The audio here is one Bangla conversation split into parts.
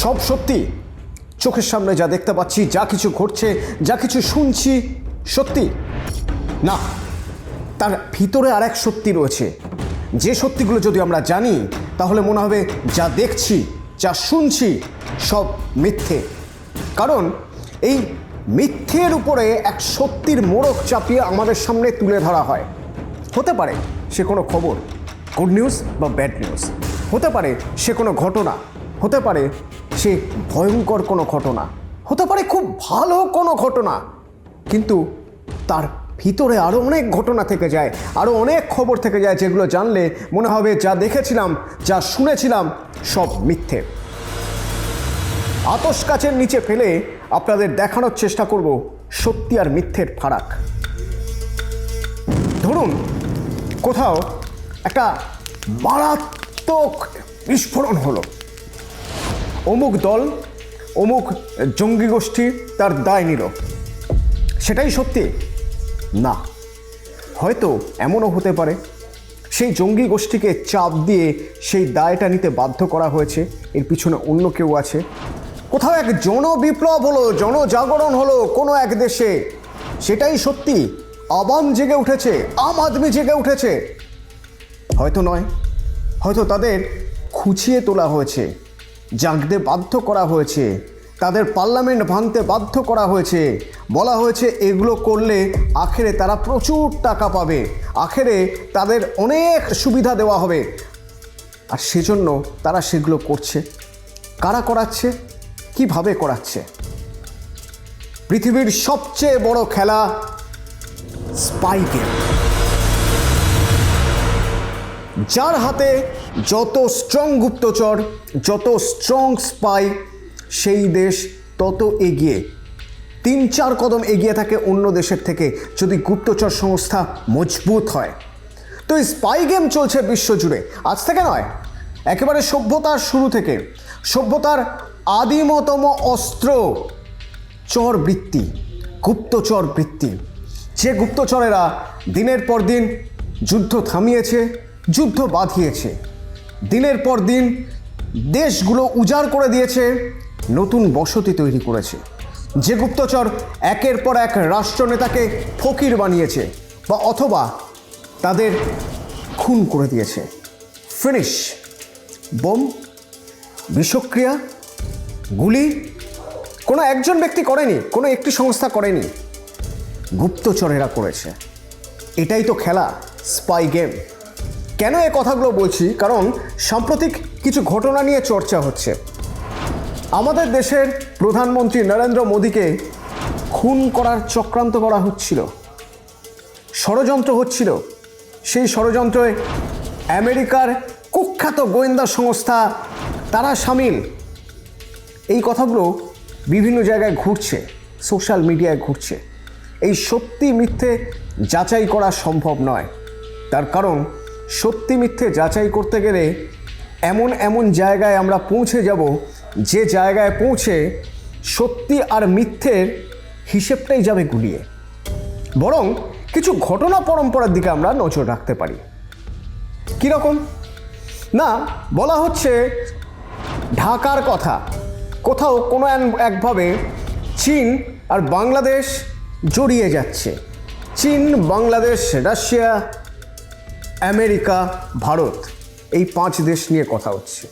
সব সত্যি। চোখের সামনে যা দেখতে পাচ্ছি, যা কিছু ঘটছে, যা কিছু শুনছি, সত্যি। না, তার ভিতরে আর এক সত্যি রয়েছে। যে সত্যিগুলো যদি আমরা জানি, তাহলে মনে হবে যা দেখছি, যা শুনছি, সব মিথ্যে। কারণ এই মিথ্যের উপরে এক সত্যির মোড়ক চাপিয়ে আমাদের সামনে তুলে ধরা হয়। হতে পারে সে কোনো খবর গুড নিউজ বা ব্যাড নিউজ হতে পারে সে কোনো ঘটনা। হতে পারে সে ভয়ঙ্কর কোনো ঘটনা। হতে পারে খুব ভালো কোনো ঘটনা, কিন্তু তার ভিতরে আরও অনেক ঘটনা থেকে যায় আরও অনেক খবর থেকে যায় যেগুলো জানলে মনে হবে যা দেখেছিলাম, যা শুনেছিলাম, সব মিথ্যে। আতস কাচের নিচে ফেলে আপনাদের দেখানোর চেষ্টা করব সত্যি আর মিথ্যের ফারাক। ধরুন, কোথাও একটা মারাত্মক বিস্ফোরণ হলো। অমুক দল, অমুক জঙ্গি গোষ্ঠী, তার দায় নিল। সেটাই সত্যি? না। হয়তো এমনও হতে পারে। সেই জঙ্গি গোষ্ঠীকে চাপ দিয়ে সেই দায়টা নিতে বাধ্য করা হয়েছে। এর পিছনে অন্য কেউ আছে। কোথাও এক জনবিপ্লব হলো, জনজাগরণ হলো কোনো এক দেশে। সেটাই সত্যি। আবাম জেগে উঠেছে, আম আদমি জেগে উঠেছে। হয়তো নয়। হয়তো তাদের খুঁচিয়ে তোলা হয়েছে। জাগতে বাধ্য করা হয়েছে। তাদের পার্লামেন্ট ভাঙতে বাধ্য করা হয়েছে। বলা হয়েছে, এগুলো করলে আখেরে তারা প্রচুর টাকা পাবে। আখেরে তাদের অনেক সুবিধা দেওয়া হবে। আর সেজন্য তারা সেগুলো করছে। কারা করাচ্ছে? কীভাবে করাচ্ছে? পৃথিবীর সবচেয়ে বড় খেলা স্পাই গেম। যার হাতে যত স্ট্রং গুপ্তচর, যত স্ট্রং স্পাই সেই দেশ তত এগিয়ে। তিন চার কদম এগিয়ে থাকে অন্য দেশের থেকে যদি গুপ্তচর সংস্থা মজবুত হয়। তো এই স্পাই গেম চলছে বিশ্বজুড়ে। আজ থেকে নয়, একেবারে সভ্যতার শুরু থেকে। সভ্যতার আদিমতম অস্ত্র চর বৃত্তি, গুপ্তচর বৃত্তি। যে গুপ্তচরেরা দিনের পর দিন যুদ্ধ থামিয়েছে, যুদ্ধ বাঁধিয়েছে। দিনের পর দিন দেশগুলো উজাড় করে দিয়েছে, নতুন বসতি তৈরি করেছে। যে গুপ্তচর একের পর এক রাষ্ট্রনেতাকে ফকির বানিয়েছে বা অথবা তাদের খুন করে দিয়েছে। ফিনিশ, বোম, বিষক্রিয়া, গুলি, কোনো একজন ব্যক্তি করেনি, কোনো একটি সংস্থা করেনি, গুপ্তচরেরা করেছে। এটাই তো খেলা স্পাই গেম কেন এ কথাগুলো বলছি? কারণ সাম্প্রতিক কিছু ঘটনা নিয়ে চর্চা হচ্ছে। আমাদের দেশের প্রধানমন্ত্রী নরেন্দ্র মোদীকে খুন করার চক্রান্ত করা হচ্ছিল। ষড়যন্ত্র হচ্ছিল। সেই ষড়যন্ত্রে আমেরিকার কুখ্যাত গোয়েন্দা সংস্থা তারা সামিল। এই কথাগুলো বিভিন্ন জায়গায় ঘুরছে, সোশ্যাল মিডিয়ায় ঘুরছে। এই সত্যি মিথ্যে যাচাই করা সম্ভব নয়। তার কারণ সত্যি মিথ্যে যাচাই করতে গেলে এমন এমন জায়গায় আমরা পৌঁছে যাব, যে জায়গায় পৌঁছে সত্যি আর মিথ্যের হিসেবটাই যাবে গুলিয়ে। বরং কিছু ঘটনা পরম্পরার দিকে আমরা নজর রাখতে পারি। কীরকম না, বলা হচ্ছে ঢাকার কথা। কোথাও কোনো একভাবে চীন আর বাংলাদেশ জড়িয়ে যাচ্ছে। চীন, বাংলাদেশ, রাশিয়া আমেরিকা, ভারত, এই পাঁচ দেশ নিয়ে কথা হচ্ছে।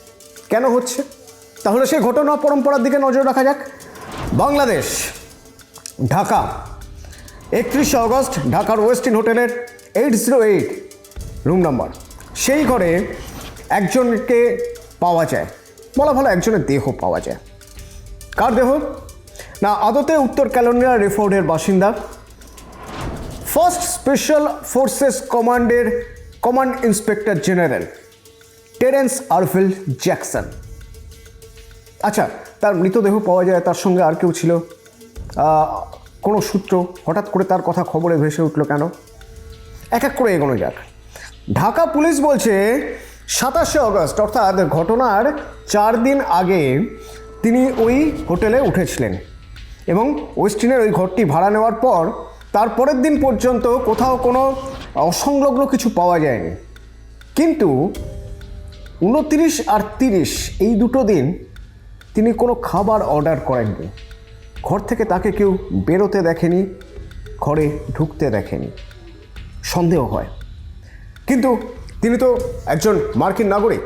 কেন হচ্ছে? তাহলে সেই ঘটনা পরম্পরার দিকে নজর রাখা যাক। বাংলাদেশ, ঢাকা, একত্রিশে আগস্ট, ঢাকার ওয়েস্টিন হোটেলের eight zero eight room number. সেই ঘরে একজনকে পাওয়া যায়। বলা ভালো একজনের দেহ পাওয়া যায়। কার দেহ? না, আদতে উত্তর ক্যালোনিয়া রেফোর্ডের বাসিন্দা। ফার্স্ট স্পেশাল ফোর্সেস কমান্ডের কমান্ড ইন্সপেক্টর জেনারেল টেরেন্স আরফিল জ্যাকসন আচ্ছা তার মৃতদেহ পাওয়া যায় তার সঙ্গে আর কেউ ছিল? কোনো সূত্র? হঠাৎ করে তার কথা খবরে ভেসে উঠল কেন? এক এক করে এগোনো যাক। ঢাকা পুলিশ বলছে, সাতাশে আগস্ট অর্থাৎ ঘটনার চার দিন আগে তিনি ওই হোটেলে উঠেছিলেন এবং ওয়েস্টিনের ওই ঘরটি ভাড়া নেওয়ার পর তার পরের দিন পর্যন্ত কোথাও কোনো অসংলগ্ন কিছু পাওয়া যায়নি। কিন্তু উনতিরিশ আর তিরিশ এই দুটো দিন তিনি কোনো খাবার অর্ডার করেননি। ঘর থেকে তাকে কেউ বেরোতে দেখেনি, ঘরে ঢুকতে দেখেনি। সন্দেহ হয়। কিন্তু তিনি তো একজন মার্কিন নাগরিক।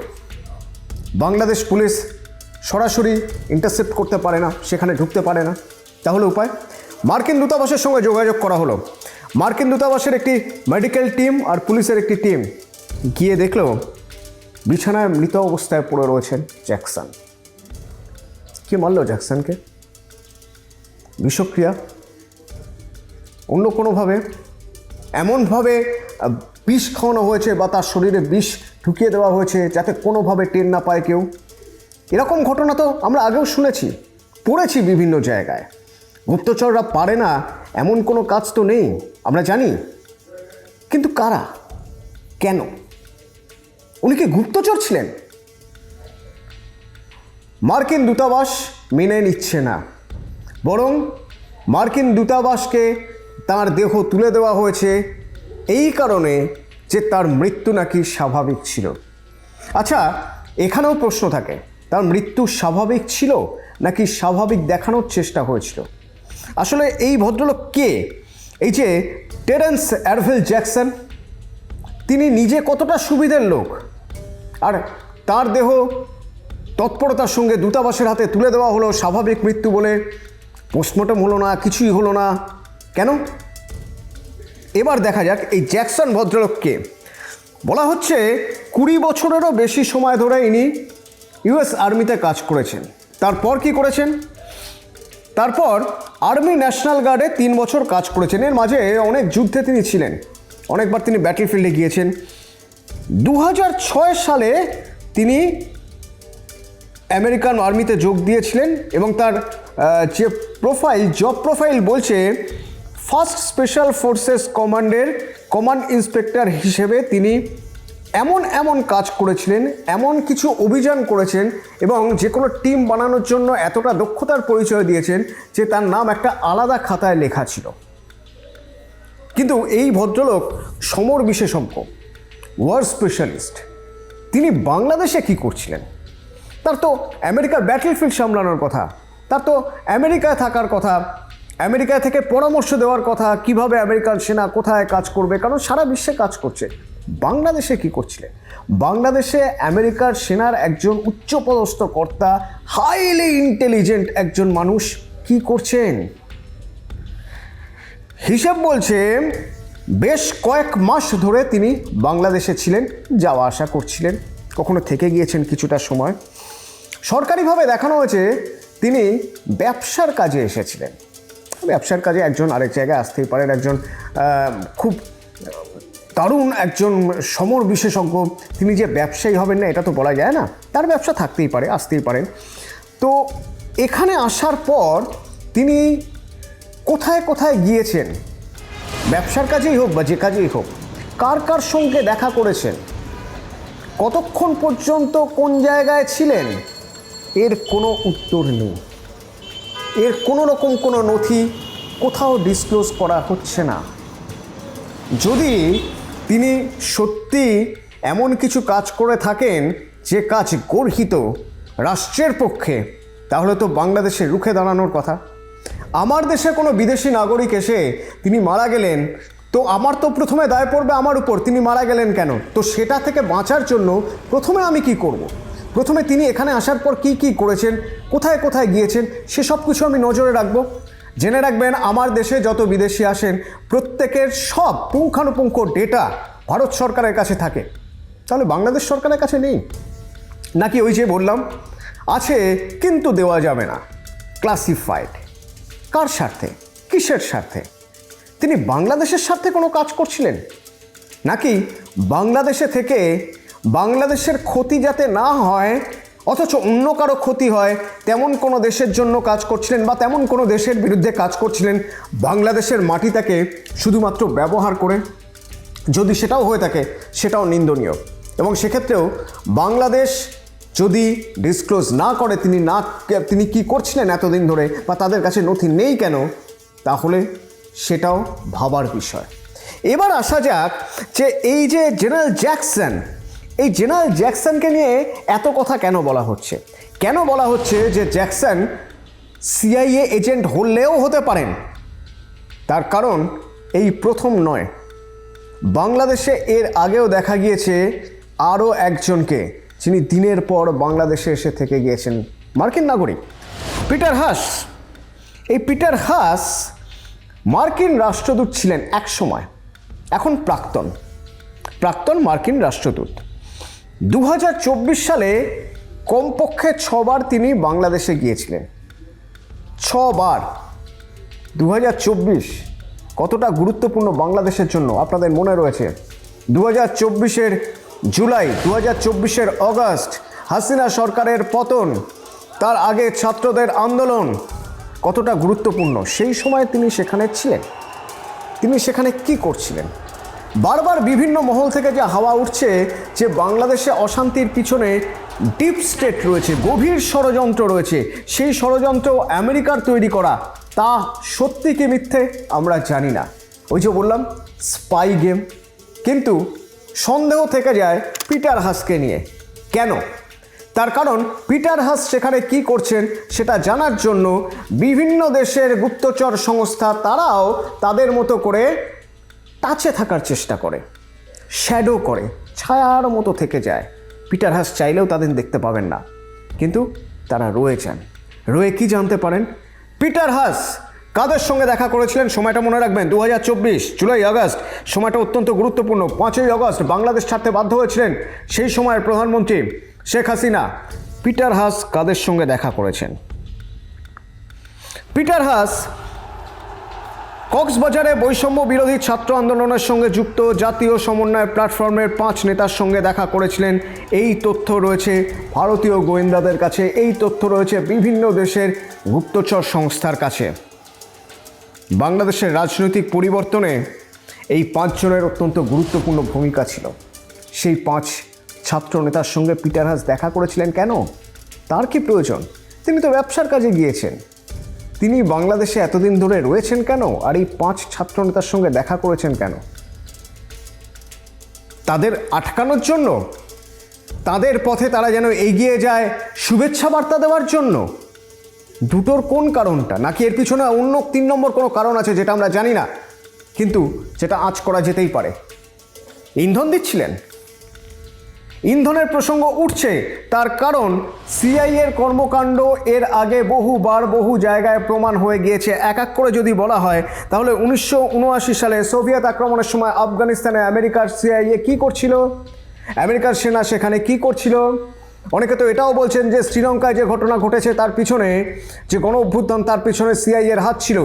বাংলাদেশ পুলিশ সরাসরি ইন্টারসেপ্ট করতে পারে না, সেখানে ঢুকতে পারে না। তাহলে উপায়? মার্কিন দূতাবাসের সঙ্গে যোগাযোগ করা হলো। মার্কিন দূতাবাসের একটি মেডিকেল টিম আর পুলিশের একটি টিম গিয়ে দেখল বিছানায় মৃত অবস্থায় পড়ে রয়েছেন জ্যাকসন। কে মারল জ্যাকসনকে? বিষক্রিয়া? অন্য কোনোভাবে? এমনভাবে বিষ খাওয়ানো হয়েছে বা তার শরীরে বিষ ঢুকিয়ে দেওয়া হয়েছে যাতে কোনোভাবে টের না পায় কেউ? এরকম ঘটনা তো আমরা আগেও শুনেছি, পড়েছি বিভিন্ন জায়গায়। গুপ্তচররা পারে না, এমন কোনো কাজ তো নেই, আমরা জানি। কিন্তু কারা? কেন? উনি কি গুপ্তচর ছিলেন? মার্কিন দূতাবাস মেনে নিচ্ছে না। বরং মার্কিন দূতাবাসকে তার দেহ তুলে দেওয়া হয়েছে এই কারণে যে তার মৃত্যু নাকি স্বাভাবিক ছিল। আচ্ছা এখানেও প্রশ্ন থাকে, তার মৃত্যু স্বাভাবিক ছিল নাকি স্বাভাবিক দেখানোর চেষ্টা হয়েছিল? আসলে এই ভদ্রলোক কে? এই যে টেরেন্স অ্যারভেল জ্যাকসন, তিনি নিজে কতটা সুবিধের লোক? আর তার দেহ তৎপরতার সঙ্গে দূতাবাসের হাতে তুলে দেওয়া হলো স্বাভাবিক মৃত্যু বলে। পোস্টমর্টম হলো না, কিছুই হলো না। কেন? এবার দেখা যাক এই জ্যাকসন ভদ্রলোককে বলা হচ্ছে কুড়ি বছরেরও বেশি সময় ধরে ইনি ইউএস আর্মিতে কাজ করেছেন। তারপর কি করেছেন? তারপর আর্মি ন্যাশনাল গার্ডে তিন বছর কাজ করেছেন। এর মাঝে অনেক যুদ্ধে তিনি ছিলেন। অনেকবার তিনি ব্যাটল ফিল্ডে গিয়েছেন। দু হাজার ছয় সালে তিনি আমেরিকান আর্মিতে যোগ দিয়েছিলেন এবং তার যে প্রোফাইল জব প্রোফাইল বলছে ফার্স্ট স্পেশাল ফোর্সেস কমান্ডের কমান্ড ইন্সপেক্টর হিসেবে তিনি এমন এমন কাজ করেছিলেন, এমন কিছু অভিযান করেছেন এবং যে কোনো টিম বানানোর জন্য এতটা দক্ষতার পরিচয় দিয়েছেন যে তার নাম একটা আলাদা খাতায় লেখা ছিল। কিন্তু এই ভদ্রলোক সমর বিশেষজ্ঞ, ওয়ার স্পেশালিস্ট। তিনি বাংলাদেশে কি করছিলেন? তার তো আমেরিকার ব্যাটলফিল্ড সামলানোর কথা, তার তো আমেরিকায় থাকার কথা আমেরিকা থেকে পরামর্শ দেওয়ার কথা, কীভাবে আমেরিকান সেনা কোথায় কাজ করবে, কারণ সারা বিশ্বে কাজ করছে। বাংলাদেশে কি করছিলেন বাংলাদেশে আমেরিকার সেনার একজন উচ্চপদস্থ কর্তা হাইলি ইন্টেলিজেন্ট একজন মানুষ কি করছেন? হিসেব বলছে, বেশ কয়েক মাস ধরে তিনি বাংলাদেশে ছিলেন, যাওয়া আসা করছিলেন। কখনো থেকে গিয়েছেন কিছুটা সময়। সরকারিভাবে দেখানো হয়েছে, তিনি ব্যবসার কাজে এসেছিলেন। ব্যবসার কাজে একজন আরেক জায়গায় আসতেই পারেন। একজন খুব দারুণ একজন সমর বিশেষজ্ঞ। তিনি যে ব্যবসায়ী হবেন না, এটা তো বলা যায় না। তার ব্যবসা থাকতেই পারে, আসতেই পারেন। তো এখানে আসার পর তিনি কোথায় কোথায় গিয়েছেন? ব্যবসার কাজেই হোক বা যে কাজেই হোক, কার কার সঙ্গে দেখা করেছেন? কতক্ষণ পর্যন্ত কোন জায়গায় ছিলেন? এর কোনো উত্তর নেই। এর কোনো রকম কোনো নথি কোথাও ডিসক্লোজ করা হচ্ছে না। যদি তিনি সত্যি এমন কিছু কাজ করে থাকেন, যে কাজ গর্হিত রাষ্ট্রের পক্ষে, তাহলে তো বাংলাদেশে রুখে দাঁড়ানোর কথা। আমার দেশে কোনো বিদেশি নাগরিক এসে তিনি মারা গেলেন, তো আমার তো প্রথমে দায় পড়বে আমার উপর, তিনি মারা গেলেন কেন? তো সেটা থেকে বাঁচার জন্য প্রথমে আমি কি করব। প্রথমে তিনি এখানে আসার পর কি কি করেছেন, কোথায় কোথায় গিয়েছেন সেসব কিছু আমি নজরে রাখব। জেনে রাখবেন, আমার দেশে যত বিদেশি আসেন, প্রত্যেকের সব পুঙ্খানুপুঙ্খ ডেটা ভারত সরকারের কাছে থাকে। তাহলে বাংলাদেশ সরকারের কাছে নেই? নাকি ওই যে বললাম, আছে কিন্তু দেওয়া যাবে না। ক্লাসিফাইড কার স্বার্থে? কিসের স্বার্থে? তিনি বাংলাদেশের স্বার্থে কোনো কাজ করছিলেন? নাকি বাংলাদেশে থেকে বাংলাদেশের ক্ষতি যাতে না হয়, অথচ অন্য কারও ক্ষতি হয়, তেমন কোনো দেশের জন্য কাজ করছিলেন বা তেমন কোনো দেশের বিরুদ্ধে কাজ করছিলেন, বাংলাদেশের মাটিটাকে শুধুমাত্র ব্যবহার করে যদি সেটাও হয়ে থাকে, সেটাও নিন্দনীয়। এবং সেক্ষেত্রেও বাংলাদেশ যদি ডিসক্লোজ না করে, তিনি না তিনি কি করছিলেন এতদিন ধরে বা তাদের কাছে নথি নেই কেন, তাহলে সেটাও ভাবার বিষয়। এবার আসা যাক যে এই যে জেনারেল জ্যাকসন এই জেনারেল জ্যাকসনকে নিয়ে এত কথা কেন বলা হচ্ছে? কেন বলা হচ্ছে যে জ্যাকসন সিআইএ এজেন্ট হলেও হতে পারেন? তার কারণ এই প্রথম নয়। বাংলাদেশে এর আগেও দেখা গিয়েছে আরও একজনকে, যিনি দিনের পর বাংলাদেশে এসে থেকে গিয়েছেন। মার্কিন নাগরিক। Peter Haas. এই পিটার হাস মার্কিন রাষ্ট্রদূত ছিলেন এক সময় এখন প্রাক্তন। প্রাক্তন মার্কিন রাষ্ট্রদূত। দু হাজার চব্বিশ সালে কমপক্ষে ছবার তিনি বাংলাদেশে গিয়েছিলেন। ছবার। দু হাজার চব্বিশ কতটা গুরুত্বপূর্ণ বাংলাদেশের জন্য আপনাদের মনে রয়েছে? দু হাজার চব্বিশের জুলাই দু হাজার চব্বিশের অগস্ট, হাসিনা সরকারের পতন, তার আগে ছাত্রদের আন্দোলন কতটা গুরুত্বপূর্ণ? সেই সময় তিনি সেখানে ছিলেন। তিনি সেখানে কি করছিলেন? বারবার বিভিন্ন মহল থেকে যে হাওয়া উঠছে, যে বাংলাদেশে অশান্তির পিছনে ডিপ স্টেট রয়েছে, গভীর ষড়যন্ত্র রয়েছে, সেই ষড়যন্ত্র আমেরিকার তৈরি করা, তা সত্যি কি মিথ্যে আমরা জানি না। ওই যে বললাম স্পাই গেম কিন্তু সন্দেহ থেকে যায় পিটার হাসকে নিয়ে। কেন? তার কারণ পিটার হাস সেখানে কি করছেন সেটা জানার জন্য বিভিন্ন দেশের গুপ্তচর সংস্থা তারাও তাদের মতো করে টাচে থাকার চেষ্টা করে শ্যাডো করে, ছায়ার মতো থেকে যায়। পিটার হাস চাইলেও তাদের দেখতে পাবেন না। কিন্তু তারা রয়ে রয়ে কি জানতে পারেন? পিটার হাস কাদের সঙ্গে দেখা করেছিলেন? সময়টা মনে রাখবেন দু হাজার চব্বিশ, জুলাই, আগস্ট। সময়টা অত্যন্ত গুরুত্বপূর্ণ। পাঁচই আগস্ট বাংলাদেশ ছাড়তে বাধ্য হয়েছিলেন সেই সময়ের প্রধানমন্ত্রী শেখ হাসিনা। পিটার হাস কাদের সঙ্গে দেখা করেছেন? পিটার হাস কক্সবাজারে বৈষম্য বিরোধী ছাত্র আন্দোলনের সঙ্গে যুক্ত জাতীয় সমন্বয় প্ল্যাটফর্মের পাঁচ নেতার সঙ্গে দেখা করেছিলেন। এই তথ্য রয়েছে ভারতীয় গোয়েন্দাদের কাছে। এই তথ্য রয়েছে বিভিন্ন দেশের গুপ্তচর সংস্থার কাছে। বাংলাদেশের রাজনৈতিক পরিবর্তনে এই পাঁচজনের অত্যন্ত গুরুত্বপূর্ণ ভূমিকা ছিল। সেই পাঁচ ছাত্র নেতার সঙ্গে পিটার হাস দেখা করেছিলেন কেন? তার কি প্রয়োজন? তিনি তো ব্যবসার কাজে গিয়েছেন। তিনি বাংলাদেশে এতদিন ধরে রয়েছেন কেন? আর এই পাঁচ ছাত্র নেতার সঙ্গে দেখা করেছেন কেন? তাদের আটকানোর জন্য? তাদের পথে তারা যেন এগিয়ে যায় শুভেচ্ছা বার্তা দেওয়ার জন্য? দুটোর কোন কারণটা? নাকি এর পিছনে অন্য তিন নম্বর কোনো কারণ আছে যেটা আমরা জানি না? কিন্তু যেটা আঁচ করা যেতেই পারে। ইন্ধন দিচ্ছিলেন? ইন্ধনের প্রসঙ্গ উঠছে। তার কারণ সিআইএর কর্মকাণ্ড এর আগে বহুবার বহু জায়গায় প্রমাণ হয়ে গিয়েছে। এক এক করে যদি বলা হয়, তাহলে উনিশশো উনআশি সালে সোভিয়েত আক্রমণের সময় আফগানিস্তানে আমেরিকার সিআইএ কী করছিল? আমেরিকার সেনা সেখানে কি করছিল? অনেকে তো এটাও বলছেন যে শ্রীলঙ্কায় যে ঘটনা ঘটেছে তার পিছনে যে গণ অভ্যুত্থান, তার পিছনে সিআইএর হাত ছিল।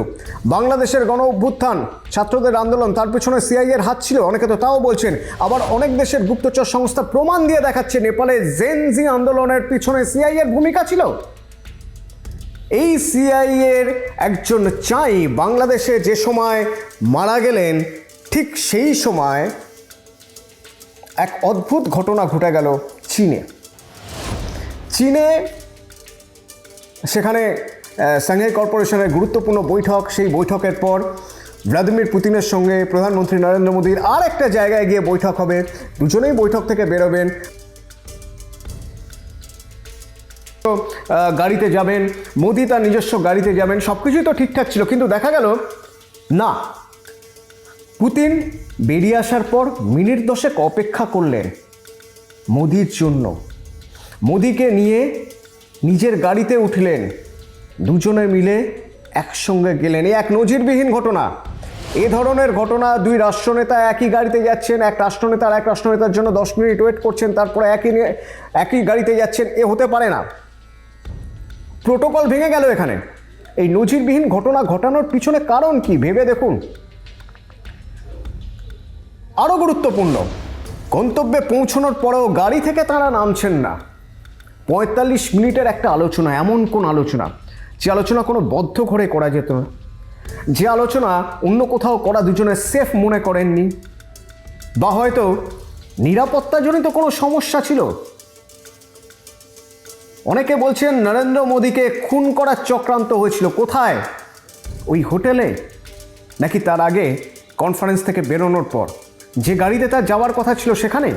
বাংলাদেশের গণ অভ্যুত্থান, ছাত্রদের আন্দোলন, তার পিছনে সিআইএর হাত ছিল। অনেকে তো তাও বলছেন। আবার অনেক দেশের গুপ্তচর সংস্থা প্রমাণ দিয়ে দেখাচ্ছে, নেপালে জেনজি আন্দোলনের পিছনে সিআইএর ভূমিকা ছিল। এই সিআইএর একজন চাই বাংলাদেশে যে সময় মারা গেলেন, ঠিক সেই সময় এক অদ্ভুত ঘটনা ঘটে গেল চীনে। চীনে সেখানে সাংহাই কর্পোরেশনের গুরুত্বপূর্ণ বৈঠক। সেই বৈঠকের পর ভ্লাদিমির পুতিনের সঙ্গে প্রধানমন্ত্রী নরেন্দ্র মোদীর আর একটা জায়গায় গিয়ে বৈঠক হবে। দুজনেই বৈঠক থেকে বেরোবেন। গাড়িতে যাবেন। মোদি তার নিজস্ব গাড়িতে যাবেন। সব কিছুই তো ঠিকঠাক ছিল, কিন্তু দেখা গেল, না। পুতিন বেরিয়ে আসার পর মিনিট দশেক অপেক্ষা করলেন মোদির জন্য। মোদিকে নিয়ে নিজের গাড়িতে উঠলেন। দুজনে মিলে একসঙ্গে গেলেন। এই এক নজিরবিহীন ঘটনা। এ ধরনের ঘটনা দুই রাষ্ট্রনেতা একই গাড়িতে যাচ্ছেন, এক রাষ্ট্রনেতা আর এক রাষ্ট্রনেতার জন্য দশ মিনিট ওয়েট করছেন, তারপরে একই একই গাড়িতে যাচ্ছেন। এ হতে পারে না। প্রোটোকল ভেঙে গেল এখানে। এই নজিরবিহীন ঘটনা ঘটানোর পিছনে কারণ কি? ভেবে দেখুন। আরও গুরুত্বপূর্ণ, গন্তব্যে পৌঁছানোর পরেও গাড়ি থেকে তারা নামছেন না। পঁয়তাল্লিশ মিনিটের একটা আলোচনা, এমন কোন আলোচনা? যে আলোচনা কোনো বদ্ধ ঘরে করা যেত না। যে আলোচনা অন্য কোথাও করা দুজনে সেফ মনে করেননি। বা হয়তো নিরাপত্তাজনিত কোনো সমস্যা ছিল। অনেকে বলছেন, নরেন্দ্র মোদীকে খুন করার চক্রান্ত হয়েছিল কোথায়? ওই হোটেলে? নাকি তার আগে কনফারেন্স থেকে বেরোনোর পর? যে গাড়িতে তার যাওয়ার কথা ছিল সেখানে?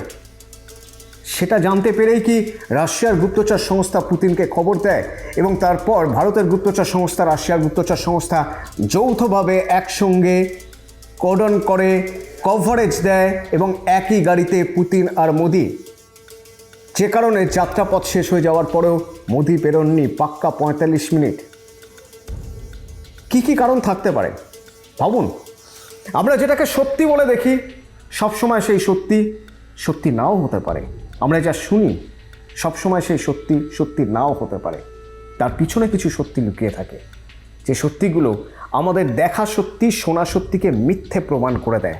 সেটা জানতে পেরেই কি রাশিয়ার গুপ্তচর সংস্থা পুতিনকে খবর দেয় এবং তারপর ভারতের গুপ্তচর সংস্থা, রাশিয়ার গুপ্তচর সংস্থা যৌথভাবে একসঙ্গে কর্ডন করে কভারেজ দেয় এবং একই গাড়িতে পুতিন আর মোদি। যে কারণে যাত্রাপথ শেষ হয়ে যাওয়ার পরেও মোদি বেরোননি পাক্কা পঁয়তাল্লিশ মিনিট। কি কি কারণ থাকতে পারে? ভাবুন। আমরা যেটাকে সত্যি বলে দেখি, সবসময় সেই সত্যি সত্যি নাও হতে পারে। আমরা যা শুনি সবসময় সেই সত্যি সত্যি নাও হতে পারে। তার পিছনে কিছু সত্যি লুকিয়ে থাকে। যে সত্যিগুলো আমাদের দেখা সত্যি, শোনা সত্যিকে মিথ্যে প্রমাণ করে দেয়।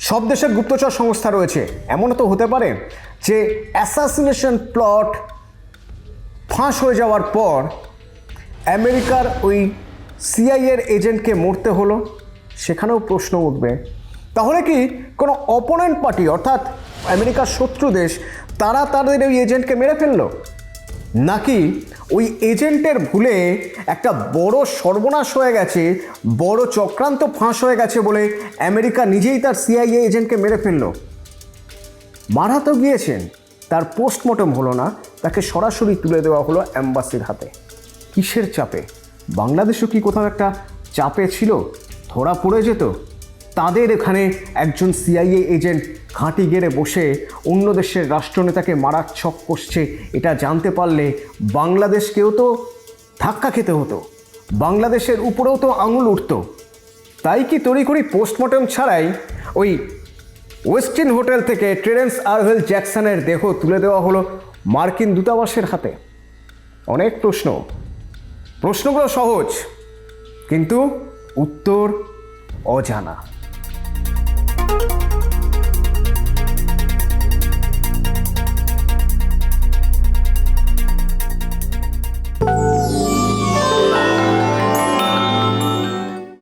সব দেশের গুপ্তচর সংস্থা রয়েছে। এমনও তো হতে পারে যে অ্যাসাসিনেশন প্লট ফাঁস হয়ে যাওয়ার পর আমেরিকার ওই সিআইএর এজেন্টকে মরতে হলো। সেখানেও প্রশ্ন উঠবে। তাহলে কি কোনো অপোনেন্ট পার্টি অর্থাৎ আমেরিকার শত্রু দেশ, তারা তাদের ওই এজেন্টকে মেরে ফেলল। নাকি ওই এজেন্টের ভুলে একটা বড় সর্বনাশ হয়ে গেছে, বড় চক্রান্ত ফাঁস হয়ে গেছে বলে আমেরিকা নিজেই তার সিআইএ এজেন্টকে মেরে ফেলল। মারা তো গিয়েছেন, তার পোস্টমর্টম হলো না, তাকে সরাসরি তুলে দেওয়া হলো অ্যাম্বাসির হাতে। কিসের চাপে? বাংলাদেশও কি কোথাও একটা চাপে ছিল? ধরা পড়ে যেত? তাদের এখানে একজন সিআইএ এজেন্ট ঘাঁটি গেড়ে বসে অন্য দেশের রাষ্ট্রনেতাকে মারার ছক কষছে, এটা জানতে পারলে বাংলাদেশকেও তো ধাক্কা খেতে হতো। বাংলাদেশের উপরেও তো আঙুল উঠতো। তাই কি তড়িঘড়ি পোস্টমর্টম ছাড়াই ওই ওয়েস্টিন হোটেল থেকে ট্রেরেন্স আরভেল জ্যাকসনের দেহ তুলে দেওয়া হলো মার্কিন দূতাবাসের হাতে? অনেক প্রশ্ন। প্রশ্নগুলো সহজ, কিন্তু উত্তর অজানা।